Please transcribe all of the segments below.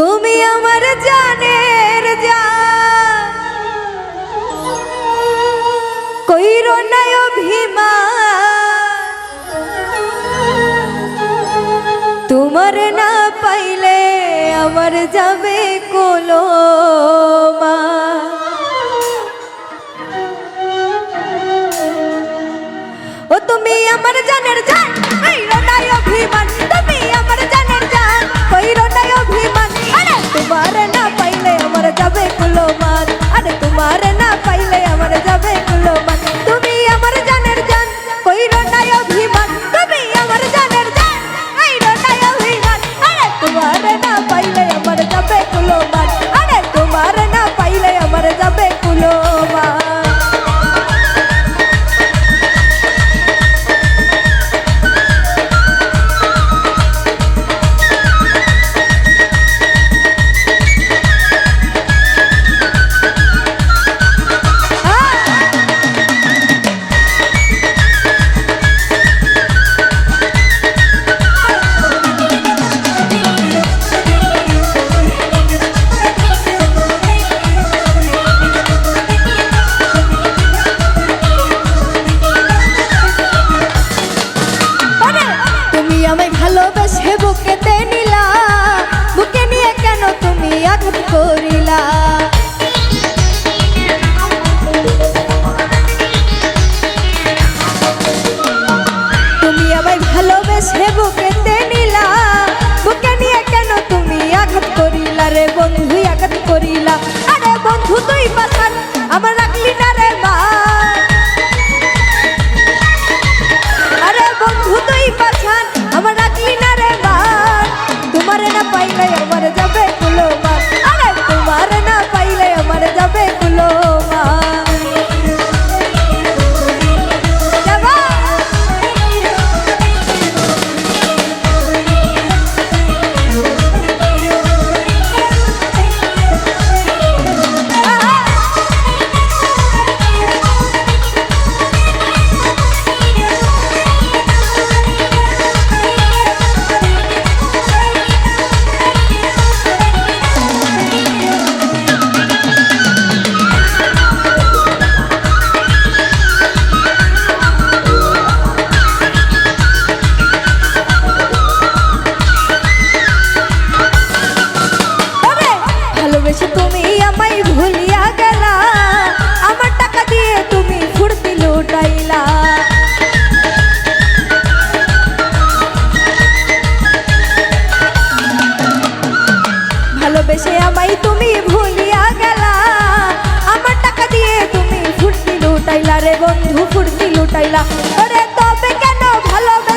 তুমি আমার জানের জান। কইর নাই অভিমান। তোমার না পাইলে আমার যাবে কোলোমা। ও তুমি আমার জানের জান। ভালোবেসে বুকেতে নিলা। বুকে নিয়ে কেন তুমি আঘাত করিলা রে বন্ধু, আঘাত করিলা। আরে বন্ধু, তুই ভালোবেসে আমায় তুমি ভুলিয়া গেলা। আমার টাকা দিয়ে তুমি ফুর্তি লুটাইলা রে বন্ধু, ফুর্তি লুটাইলা। ওরে তবে কেন ভালোবেসে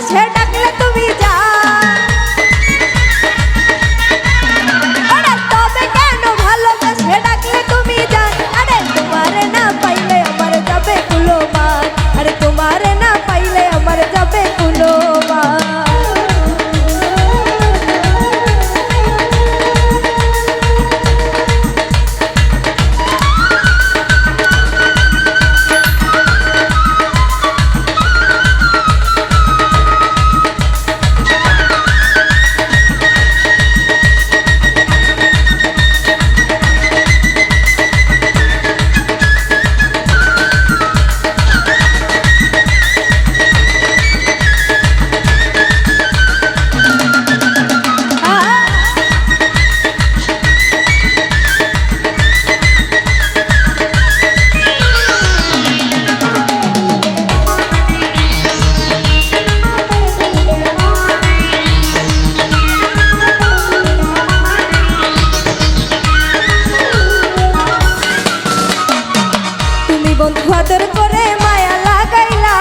আদর করে মায়া লাগাইলা।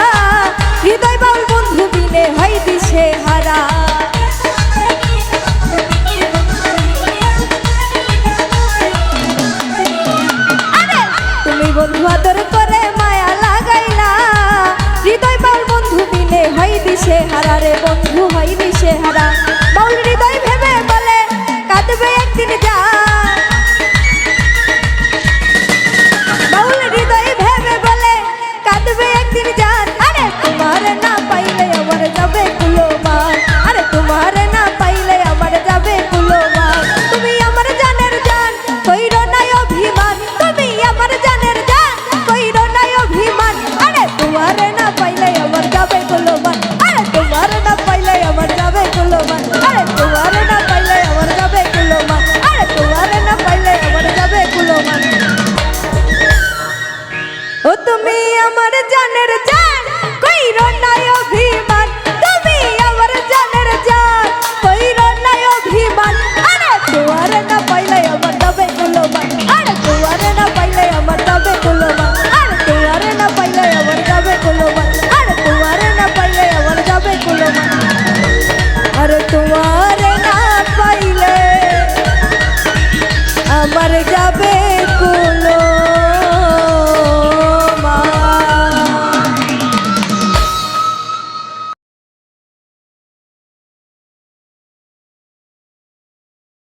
হৃদয় বাউল বন্ধু দিলে হয় দিছে হারা। তুমি বন্ধু আদর করে মায়া লাগাইলা। হৃদয় বাউল বন্ধু দিলে হয় দিছে হারা রে বন্ধু।